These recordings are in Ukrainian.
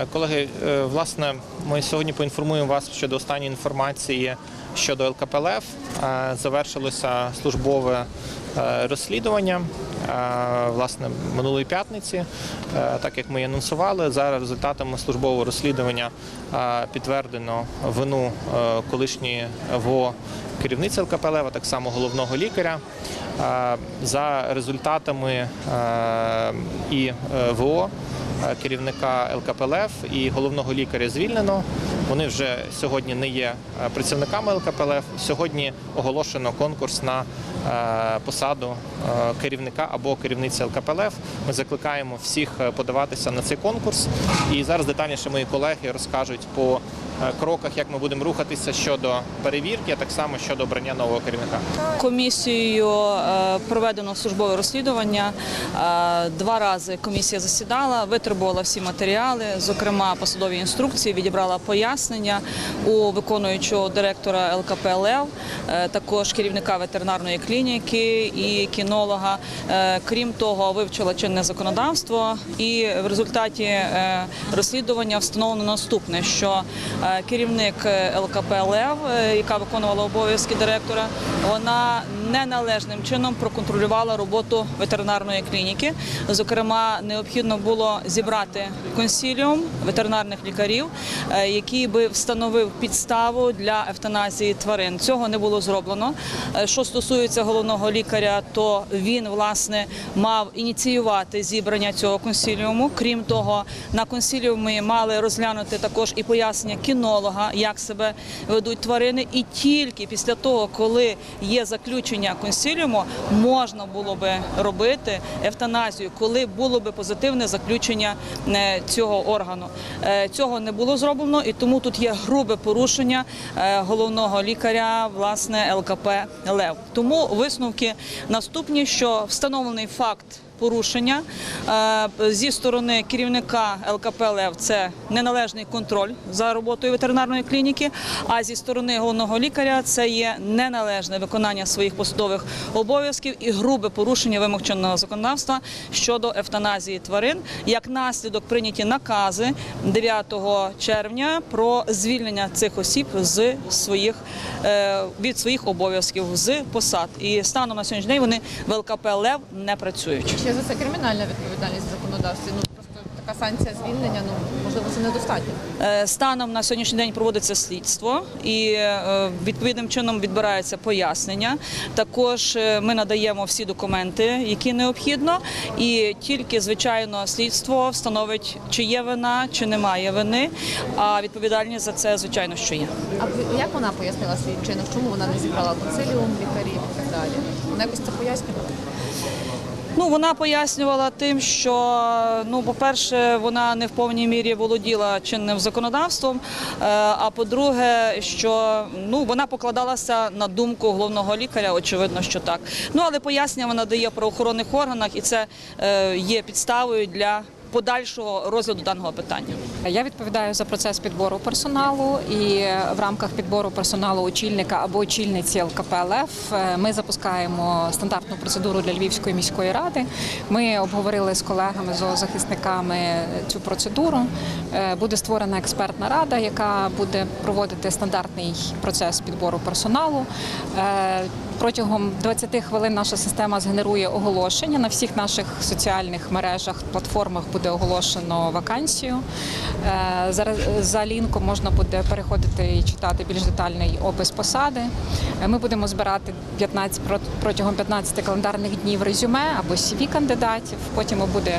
Е, Колеги, е, власне, ми сьогодні поінформуємо вас щодо останньої інформації щодо ЛКПЛФ. Е, Завершилося службове розслідування власне минулої п'ятниці. Так як ми і анонсували, за результатами службового розслідування підтвердено вину колишньої ВО керівниці ЛКПЛФ, а так само головного лікаря. За результатами і ВО керівника ЛКПЛФ і головного лікаря звільнено. Вони вже сьогодні не є е, працівниками ЛКПЛФ. Сьогодні оголошено конкурс на е, посаду е, керівника або керівниці ЛКПЛФ. Ми закликаємо всіх е, подаватися на цей конкурс. І зараз детальніше мої колеги розкажуть по е, кроках, як ми будемо рухатися щодо перевірки, а так само щодо обрання нового керівника. Комісією е, проведено службове розслідування. Е, Два рази комісія засідала, витребувала всі матеріали, зокрема посадові інструкції, відібрала пояснення у виконуючого директора ЛКПЛ, е, також керівника ветеринарної клініки і кінолога. Е, Крім того, вивчила чинне законодавство, і в результаті е, розслідування встановлено наступне: що е, керівник ЛКПЛ, «Лев», яка виконувала обов'язки директора, вона неналежним чином проконтролювала роботу ветеринарної клініки. Зокрема, необхідно було зібрати консіліум ветеринарних лікарів, е, який би встановив підставу для евтаназії тварин. Цього не було зроблено. Е, Що стосується головного лікаря, то він власне мав ініціювати зібрання цього консіліуму. Крім того, на консіліумі мали розглянути також і пояснення кінолога, як себе ведуть тварини, і тільки після того, коли є заключення консіліуму, можна було би робити евтаназію, коли було би позитивне заключення е, цього органу. Е, Цього не було зроблено, і тому тут є грубе порушення е, головного лікаря, власне, ЛКП Лев. Тому висновки наступні, що встановлений факт. Порушення Е, зі сторони керівника ЛКП «Лев» – це неналежний контроль за роботою ветеринарної клініки. А зі сторони головного лікаря це є неналежне виконання своїх посадових обов'язків і грубе порушення вимог чинного законодавства щодо евтаназії тварин. Як наслідок прийняті накази 9 червня про звільнення цих осіб з своїх е, від своїх обов'язків з посад. І станом на сьогоднішній день вони в ЛКП «Лев» не працюють. За це кримінальна відповідальність в законодавстві. Ну просто така санкція звільнення, ну можливо, це недостатньо. Е, Станом на сьогоднішній день проводиться слідство і е, відповідним чином відбираються пояснення. Також е, ми надаємо всі документи, які необхідно, і тільки звичайно слідство встановить, чи є вина, чи немає вини. А відповідальність за це звичайно що є. А як вона пояснила свій вчинок? Чому вона не зібрала консиліум лікарів і так далі? Вона якось це пояснювала? Ну, вона пояснювала тим, що ну, по-перше, вона не в повній мірі володіла чинним законодавством. е, А по-друге, що ну вона покладалася на думку головного лікаря. Очевидно, що так. Ну але пояснення вона дає в правоохоронних органах, і це е, є підставою для подальшого розгляду даного питання. Я відповідаю за процес підбору персоналу, і в рамках підбору персоналу очільника або очільниці ЛКПЛФ е, ми запускаємо стандартну процедуру для Львівської міської ради. Ми обговорили з колегами зоозахисниками цю процедуру. Е, Буде створена експертна рада, яка буде проводити стандартний процес підбору персоналу. Протягом 20 хвилин наша система згенерує оголошення на всіх наших соціальних мережах, платформах буде оголошено вакансію. Е, За, за лінком можна буде переходити і читати більш детальний опис посади. Е, Ми будемо збирати 15, протягом 15 календарних днів резюме або CV кандидатів. Потім буде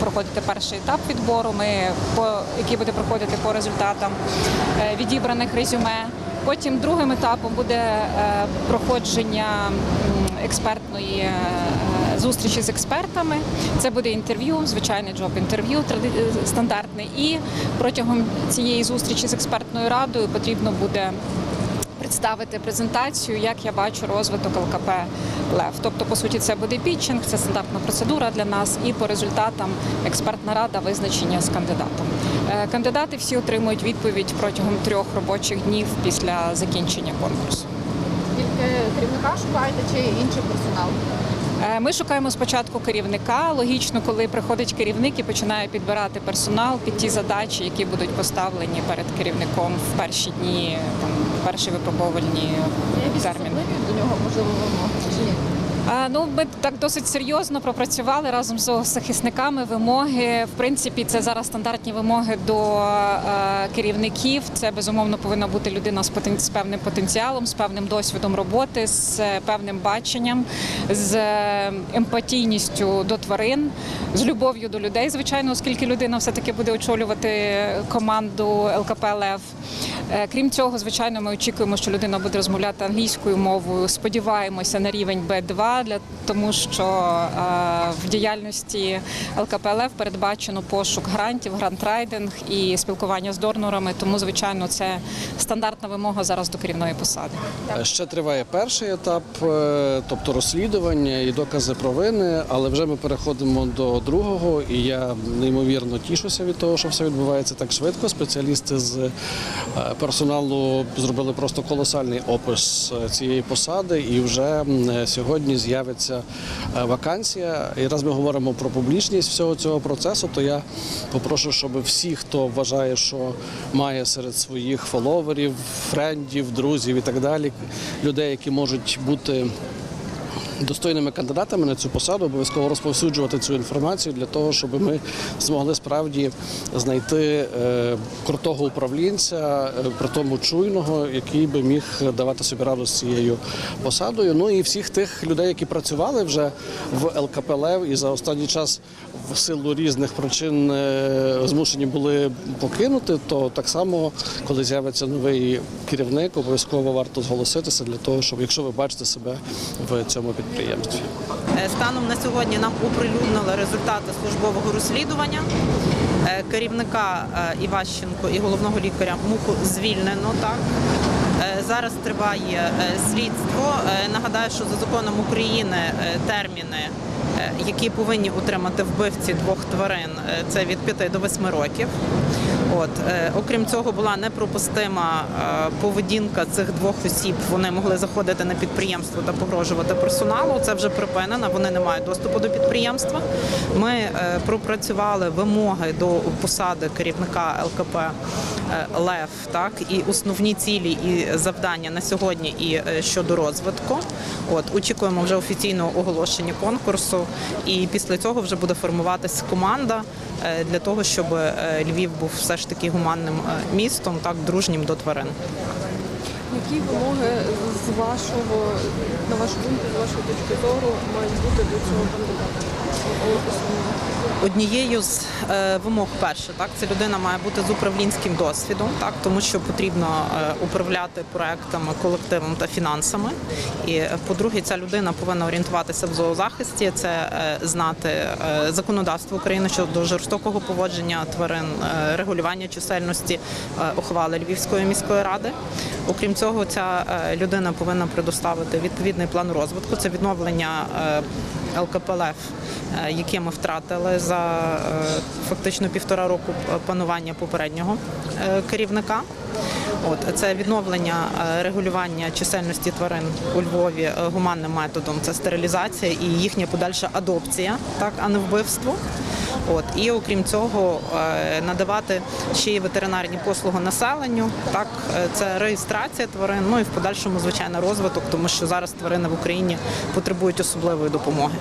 проходити перший етап відбору, ми, який буде проходити по результатам е, відібраних резюме. Потім другим етапом буде е, проходження експертної е, зустрічі з експертами. Це буде інтерв'ю, звичайне джоб-інтерв'ю стандартне. І протягом цієї зустрічі з експертною радою потрібно буде представити презентацію, як я бачу розвиток ЛКП Лев. Тобто, по суті, це буде пітчинг, це стандартна процедура для нас, і по результатам експертна рада визначення з кандидатом. Е, Кандидати всі отримують відповідь протягом трьох робочих днів після закінчення конкурсу. Тільки керівника шукаєте чи інший персонал? Е, Ми шукаємо спочатку керівника. Логічно, коли приходить керівник і починає підбирати персонал під ті задачі, які будуть поставлені перед керівником в перші дні, там перші випробовувальні терміни. до нього можливо вимоги чи ні? А, Ну, ми так досить серйозно пропрацювали разом з захисниками вимоги. В принципі, це зараз стандартні вимоги до е, керівників. Це безумовно повинна бути людина з певним потенціалом, з певним досвідом роботи, з е, певним баченням, з е, емпатійністю до тварин, з любов'ю до людей, звичайно, оскільки людина все таки буде очолювати команду ЛКП Лев. Е, Крім цього, звичайно, ми очікуємо, що людина буде розмовляти англійською мовою. Сподіваємося на рівень Б2, для тому що е, в діяльності ЛКПЛФ передбачено пошук грантів, грантрайдинг і спілкування з донорами. Тому, звичайно, це стандартна вимога зараз до керівної посади. Ще триває перший етап, е, тобто розслідування і докази провини, але вже ми переходимо до другого, і я неймовірно тішуся від того, що все відбувається так швидко. Спеціалісти з е, персоналу зробили просто колосальний опис е, цієї посади, і вже е, сьогодні з'явиться е, вакансія. І раз ми говоримо про публічність всього цього процесу, то я попрошу, щоб всі, хто вважає, що має серед своїх фоловерів, френдів, друзів і так далі, людей, які можуть бути достойними кандидатами на цю посаду, обов'язково розповсюджувати цю інформацію для того, щоб ми змогли справді знайти е, крутого управлінця, е, при тому чуйного, який би міг давати собі раду з цією посадою. Ну і всіх тих людей, які працювали вже в ЛКП і за останній час в силу різних причин е, змушені були покинути, то так само, коли з'явиться новий керівник, обов'язково варто зголоситися для того, щоб якщо ви бачите себе в цьому підприємстві. Е, Станом на сьогодні нам оприлюднили результати службового розслідування. Е, Керівника е, Іващенко і головного лікаря Муху звільнено. Так зараз триває слідство. Нагадаю, що за законом України терміни, які повинні утримати вбивці двох тварин, е, це від 5 до 8 років. От е, окрім цього, була непропустима е, поведінка цих двох осіб. Вони могли заходити на підприємство та погрожувати персоналу. Це вже припинено. Вони не мають доступу до підприємства. Ми е, пропрацювали вимоги до посади керівника ЛКП е, ЛЕВ, так і основні цілі і завдання на сьогодні, і е, щодо розвитку. От очікуємо вже офіційного оголошення конкурсу, і після цього вже буде формуватись команда е, для того, щоб е, Львів був все ж таки гуманним е, містом, так дружнім до тварин. Які вимоги з вашого, на вашу думку, з вашої точки зору, мають бути до цього кандидата? Однією з е, вимог перше, так це людина має бути з управлінським досвідом, так тому що потрібно е, управляти проектами, колективом та фінансами. І е, по-друге, ця людина повинна орієнтуватися в зоозахисті, це е, знати е, законодавство України щодо жорстокого поводження тварин, е, регулювання чисельності е, ухвали Львівської міської ради. Окрім цього, ця е, людина повинна предоставити відповідний план розвитку. Це відновлення е, ЛКПЛФ, е, яке ми втратили за фактично півтора року панування попереднього керівника. От це відновлення регулювання чисельності тварин у Львові гуманним методом. Це стерилізація і їхня подальша адопція, так а не вбивство. От і окрім цього, е, надавати ще й ветеринарні послуги населенню. Так, е, це реєстрація тварин. Ну і в подальшому звичайно розвиток, тому що зараз тварини в Україні потребують особливої допомоги.